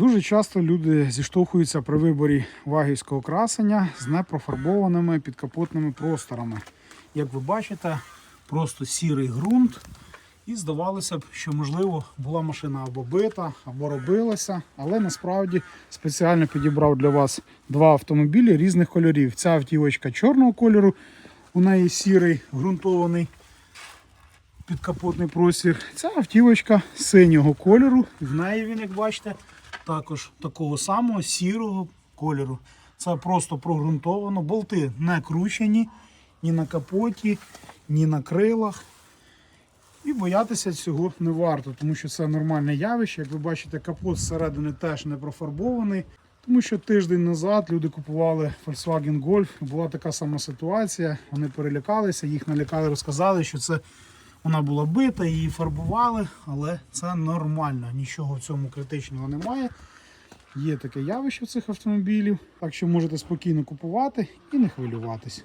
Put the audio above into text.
Дуже часто люди зіштовхуються при виборі вагівського красення з непрофарбованими підкапотними просторами. Як ви бачите, просто сірий ґрунт. І здавалося б, що можливо була машина або бита, або робилася, але насправді спеціально підібрав для вас два автомобілі різних кольорів. Ця автівочка чорного кольору, у неї сірий ґрунтований підкапотний простір. Ця автівочка синього кольору. В неї він, як бачите, також такого самого сірого кольору. Це просто прогрунтовано. Болти не кручені ні на капоті, ні на крилах. І боятися цього не варто, тому що це нормальне явище. Як ви бачите, капот зсередини теж не профарбований. Тому що тиждень назад люди купували Volkswagen Golf. Була така сама ситуація. Вони перелякалися, їх налякали, розказали, що це вона була бита, її фарбували, але це нормально. Нічого в цьому критичного немає. Є таке явище в цих автомобілів, так що можете спокійно купувати і не хвилюватись.